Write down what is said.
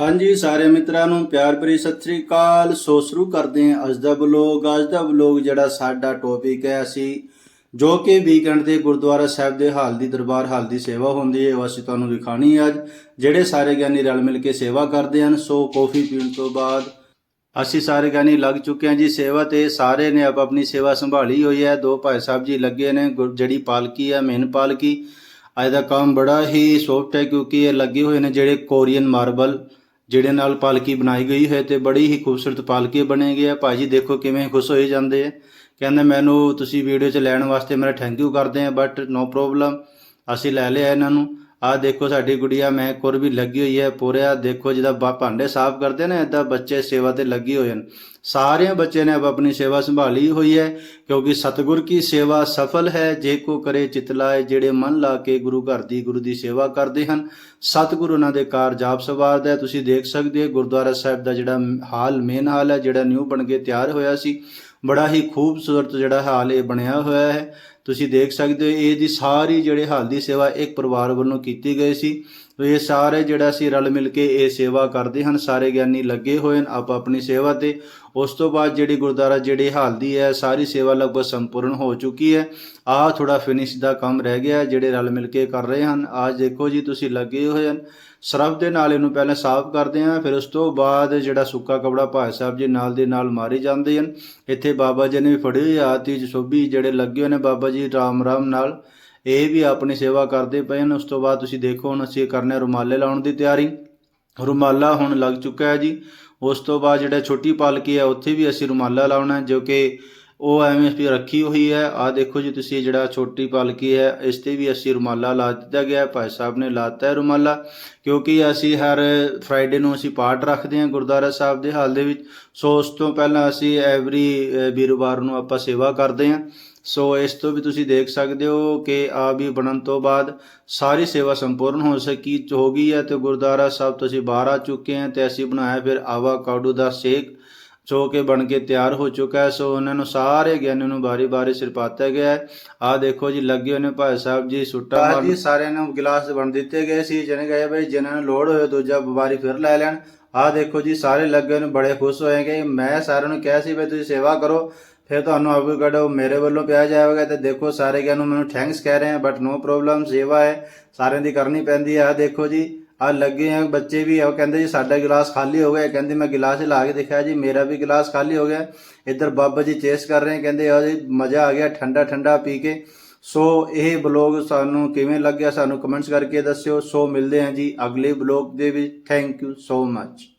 ਹਾਂਜੀ ਸਾਰੇ ਮਿੱਤਰਾਂ ਨੂੰ ਪਿਆਰ ਭਰੀ ਸਤਿ ਸ੍ਰੀ ਅਕਾਲ। ਸੋ ਸ਼ੁਰੂ ਕਰਦੇ ਹਾਂ ਅੱਜ ਦਾ ਬਲੌਗ ਅੱਜ ਦਾ ਬਲੌਗ ਜਿਹੜਾ ਸਾਡਾ ਟੌਪਿਕ ਹੈ ਅਸੀਂ ਜੋ ਕਿ ਵੀਕਐਂਡ ਦੇ ਗੁਰਦੁਆਰਾ ਸਾਹਿਬ ਦੇ ਹਾਲ ਦੀ ਦਰਬਾਰ ਹਾਲ ਦੀ ਸੇਵਾ ਹੁੰਦੀ ਹੈ, ਉਹ ਅਸੀਂ ਤੁਹਾਨੂੰ ਵਿਖਾਣੀ ਹੈ ਅੱਜ। ਜਿਹੜੇ ਸਾਰੇ ਗਿਆਨੀ ਰਲ ਮਿਲ ਕੇ ਸੇਵਾ ਕਰਦੇ ਹਨ, ਸੋ ਕੌਫੀ ਪੀਣ ਤੋਂ ਬਾਅਦ ਅਸੀਂ ਸਾਰੇ ਗਿਆਨੀ ਲੱਗ ਚੁੱਕੇ ਹਾਂ ਜੀ ਸੇਵਾ ਤੇ। ਸਾਰੇ ਨੇ ਆਪ ਆਪਣੀ ਸੇਵਾ ਸੰਭਾਲੀ ਹੋਈ ਹੈ। ਦੋ ਭਾਈ ਸਾਹਿਬ ਜੀ ਲੱਗੇ ਨੇ, ਗੁਰ- ਜਿਹੜੀ ਪਾਲਕੀ ਹੈ, ਮੇਨ ਪਾਲਕੀ। ਅੱਜ ਦਾ ਕੰਮ ਬੜਾ ਹੀ ਸੌਫਟ ਹੈ ਕਿਉਂਕਿ ਇਹ ਲੱਗੇ ਹੋਏ ਨੇ ਜਿਹੜੇ ਕੋਰੀਅਨ ਮਾਰਬਲ। ਜਿਹੜੇ ਨਾਲ ਪਾਲਕੀ ਬਣਾਈ ਗਈ ਹੈ ਤੇ ਬੜੀ ਹੀ ਖੂਬਸੂਰਤ ਪਾਲਕੀ ਬਣੇਗੀ ਹੈ ਭਾਜੀ ਦੇਖੋ ਕਿਵੇਂ ਖੁਸ਼ ਹੋਏ ਜਾਂਦੇ ਆ। ਕਹਿੰਦੇ ਮੈਨੂੰ ਤੁਸੀਂ ਵੀਡੀਓ 'ਚ ਲੈਣ ਵਾਸਤੇ ਮੇਰਾ ਥੈਂਕ ਯੂ ਕਰਦੇ ਆ ਬਟ ਨੋ ਪ੍ਰੋਬਲਮ ਅਸੀਂ ਲੈ ਲਿਆ ਇਹਨਾਂ ਨੂੰ। ਆਹ ਦੇਖੋ ਸਾਡੀ ਗੁੜੀਆ, ਮੈਂ ਕੁਰ ਵੀ ਲੱਗੀ ਹੋਈ ਹੈ ਪੂਰੇ। ਆਹ ਦੇਖੋ ਜਿਹਦਾ ਭਾਂਡੇ ਸਾਫ਼ ਕਰਦੇ ਨੇ, ਏਦਾਂ ਬੱਚੇ ਸੇਵਾ ਤੇ ਲੱਗੇ ਹੋਏ ਹਨ। ਸਾਰੇ ਬੱਚੇ ਨੇ ਆਪ ਆਪਣੀ ਸੇਵਾ ਸੰਭਾਲੀ ਹੋਈ ਹੈ, ਕਿਉਂਕਿ ਸਤਿਗੁਰ ਕੀ ਸੇਵਾ ਸਫਲ ਹੈ, ਜੇ ਕੋ ਕਰੇ ਚਿਤ ਲਾਏ, ਜਿਹੜੇ ਮਨ ਲਾ ਕੇ ਗੁਰੂ ਘਰ ਦੀ, ਗੁਰੂ ਦੀ ਸੇਵਾ ਕਰਦੇ ਹਨ। ਸਤਿਗੁਰੂ ਉਹਨਾਂ ਦੇ ਕਾਰ ਜਾਪ ਸਵਾਰਦਾ ਹੈ। ਤੁਸੀਂ ਦੇਖ ਸਕਦੇ ਹੋ, ਗੁਰਦੁਆਰਾ ਸਾਹਿਬ ਦਾ ਜਿਹੜਾ ਹਾਲ ਮੇਨ ਹਾਲ ਹੈ, ਜਿਹੜਾ ਨਿਊ ਬਣ ਕੇ ਤਿਆਰ ਹੋਇਆ ਸੀ। ਬੜਾ ਹੀ ਖੂਬਸੂਰਤ ਜਿਹੜਾ ਹਾਲ ਇਹ ਬਣਿਆ ਹੋਇਆ ਹੈ। ਤੁਸੀਂ ਦੇਖ ਸਕਦੇ ਹੋ, ਇਹ ਦੀ ਸਾਰੀ ਜਿਹੜੇ ਹਾਲ ਦੀ ਸੇਵਾ ਇੱਕ ਪਰਿਵਾਰ ਵੱਲੋਂ ਕੀਤੀ ਗਈ ਸੀ। ਤੋ ਇਹ ਸਾਰੇ ਜਿਹੜਾ ਅਸੀਂ ਰਲ ਮਿਲ ਕੇ ਇਹ ਸੇਵਾ ਕਰਦੇ ਹਨ, ਸਾਰੇ ਗਿਆਨੀ ਲੱਗੇ ਹੋਏ ਹਨ ਆਪ ਆਪਣੀ ਸੇਵਾ ਤੇ। ਉਸ ਤੋਂ ਬਾਅਦ ਜਿਹੜੀ ਗੁਰਦੁਆਰਾ ਜਿਹੜੇ ਹਾਲ ਦੀ ਹੈ, ਸਾਰੀ ਸੇਵਾ ਲਗਭਗ ਸੰਪੂਰਨ ਹੋ ਚੁੱਕੀ ਹੈ। ਆਹ ਥੋੜਾ ਫਿਨਿਸ਼ ਦਾ ਕੰਮ ਰਹਿ ਗਿਆ, ਜਿਹੜੇ ਰਲ ਮਿਲ ਕੇ ਕਰ ਰਹੇ ਹਨ। ਅੱਜ ਦੇਖੋ ਜੀ, ਤੁਸੀਂ ਲੱਗੇ ਹੋਏ ਹਨ। ਸਰਫ ਦੇ ਨਾਲ ਇਹਨੂੰ ਪਹਿਲਾਂ ਸਾਫ਼ ਕਰਦੇ ਹਾਂ, ਫਿਰ ਉਸ ਤੋਂ ਬਾਅਦ ਜਿਹੜਾ ਸੁੱਕਾ ਕਪੜਾ ਭਾਈ ਸਾਹਿਬ ਜੀ ਨਾਲ ਦੇ ਨਾਲ ਮਾਰੇ ਜਾਂਦੇ ਹਨ। ਇੱਥੇ ਬਾਬਾ ਜੀ ਨੇ ਵੀ ਫੜੇ ਹੋਏ ਆ ਤੀਜ ਜਿਹੜੇ ਲੱਗੇ ਹੋਏ ਨੇ ਬਾਬਾ ਜੀ ਰਾਮ ਰਾਮ ਨਾਲ। ਇਹ ਵੀ ਆਪਣੀ ਸੇਵਾ ਕਰਦੇ ਪਏ ਹਨ। ਉਸ ਤੋਂ ਬਾਅਦ ਤੁਸੀਂ ਦੇਖੋ ਹੁਣ ਅਸੀਂ ਕਰਨੇ ਰੁਮਾਲੇ ਲਾਉਣ ਦੀ ਤਿਆਰੀ। ਰੁਮਾਲਾ ਹੁਣ ਲੱਗ ਚੁੱਕਾ ਹੈ ਜੀ। ਉਸ ਤੋਂ ਬਾਅਦ ਜਿਹੜਾ ਛੋਟੀ ਪਾਲਕੀ ਹੈ, ਉੱਥੇ ਵੀ ਅਸੀਂ ਰੁਮਾਲਾ ਲਾਉਣਾ ਜੋ ਕਿ ਉਹ ਐਵੇਂ ਅਸੀਂ ਰੱਖੀ ਹੋਈ ਹੈ। ਆ ਦੇਖੋ ਜੀ, ਤੁਸੀਂ ਜਿਹੜਾ ਛੋਟੀ ਪਾਲਕੀ ਹੈ, ਇਸ ਤੇ ਵੀ ਅਸੀਂ ਰੁਮਾਲਾ ਲਾ ਦਿੱਤਾ ਗਿਆ ਹੈ। ਭਾਈ ਸਾਹਿਬ ਨੇ ਲਾਤਾ ਹੈ ਰੁਮਾਲਾ, ਕਿਉਂਕਿ ਅਸੀਂ ਹਰ ਫਰਾਈਡੇ ਨੂੰ ਅਸੀਂ ਪਾਠ ਰੱਖਦੇ ਹਾਂ ਗੁਰਦੁਆਰਾ ਸਾਹਿਬ ਦੇ ਹਾਲ ਦੇ ਵਿੱਚ। ਸੋ ਉਸ ਤੋਂ ਪਹਿਲਾਂ ਅਸੀਂ ਐਵਰੀ ਵੀਰਵਾਰ ਨੂੰ ਆਪਾਂ ਸੇਵਾ ਕਰਦੇ ਹਾਂ। ਸੋ ਇਸ ਤੋਂ ਵੀ ਤੁਸੀਂ ਦੇਖ ਸਕਦੇ ਹੋ ਕਿ ਆ ਵੀ ਬਣਨ ਤੋਂ ਬਾਅਦ ਸਾਰੀ ਸੇਵਾ ਸੰਪੂਰਨ ਹੋ ਸਕੀ, ਹੋ ਗਈ ਹੈ ਤੇ ਗੁਰਦੁਆਰਾ ਸਾਹਿਬ ਤੋਂ ਅਸੀਂ ਬਾਹਰ ਆ ਚੁੱਕੇ ਹੈ ਤੇ ਅਸੀਂ ਬਣਾਇਆ ਫਿਰ ਆਵਾ ਕਾਡੂ ਦਾ ਸ਼ੇਕ। ਜੋ ਕਿ ਬਣ ਕੇ ਤਿਆਰ ਹੋ ਚੁੱਕਾ ਹੈ ਸੋ ਉਹਨਾਂ ਨੂੰ ਸਾਰੇ ਗਿਆਨੀ ਨੂੰ ਬਾਰੀ-ਬਾਰੀ ਸਿਰਪਾਤਾ ਗਿਆ ਹੈ। ਆ ਦੇਖੋ ਜੀ ਲੱਗੇ ਹੋਏ ਨੇ ਭਾਈ ਸਾਹਿਬ ਜੀ ਸੁੱਟਾ ਮਾਰ ਜੀ ਸਾਰਿਆਂ ਨੂੰ ਗਲਾਸ ਬਣ ਦਿੱਤੇ ਗਏ ਸੀ ਜਿਹਨੇ ਕਹੇ ਬਈ ਜਿਨ੍ਹਾਂ ਨੂੰ ਲੋੜ ਹੋਏ ਦੂਜਾ ਵਾਰੀ ਫਿਰ ਲੈ ਲੈਣ। ਆ ਦੇਖੋ ਜੀ ਸਾਰੇ ਲੱਗੇ ਨੇ ਬੜੇ ਖੁਸ਼ ਹੋਏਗੇ ਮੈਂ ਸਾਰਿਆਂ ਨੂੰ ਕਿਹਾ ਸੀ ਵੀ ਤੁਸੀਂ ਸੇਵਾ ਕਰੋ ਫਿਰ ਤੁਹਾਨੂੰ ਕਢੋ ਮੇਰੇ ਵੱਲੋਂ ਪਿਆ ਜਾਏਗਾ ਤੇ ਦੇਖੋ ਸਾਰੇ ਗਿਆਨ ਨੂੰ ਮੈਨੂੰ ਥੈਂਕਸ ਕਹਿ ਰਹੇ ਆ ਬਟ ਨੋ ਪ੍ਰੋਬਲਮ ਸੇਵਾ ਹੈ ਸਾਰਿਆਂ ਦੀ ਕਰਨੀ ਪੈਂਦੀ ਹੈ। ਆ ਦੇਖੋ ਜੀ ਆ ਲੱਗੇ ਆ, ਬੱਚੇ ਵੀ ਆ, ਉਹ ਕਹਿੰਦੇ ਜੀ ਸਾਡਾ ਗਿਲਾਸ ਖਾਲੀ ਹੋ ਗਿਆ। ਕਹਿੰਦੇ, ਮੈਂ ਗਿਲਾਸ ਲਾ ਕੇ ਦੇਖਿਆ ਜੀ, ਮੇਰਾ ਵੀ ਗਿਲਾਸ ਖਾਲੀ ਹੋ ਗਿਆ। ਇੱਧਰ ਬਾਬਾ ਜੀ ਚੇਸ ਕਰ ਰਹੇ ਕਹਿੰਦੇ ਆ ਜੀ ਮਜ਼ਾ ਆ ਗਿਆ, ਠੰਡਾ ਠੰਡਾ ਪੀ ਕੇ। ਸੋ ਇਹ ਬਲੌਗ ਸਾਨੂੰ ਕਿਵੇਂ ਲੱਗਿਆ, ਸਾਨੂੰ ਕਮੈਂਟਸ ਕਰਕੇ ਦੱਸਿਓ। ਸੋ ਮਿਲਦੇ ਹਾਂ ਜੀ ਅਗਲੇ ਬਲੌਗ ਦੇ ਵਿੱਚ। Thank you so much.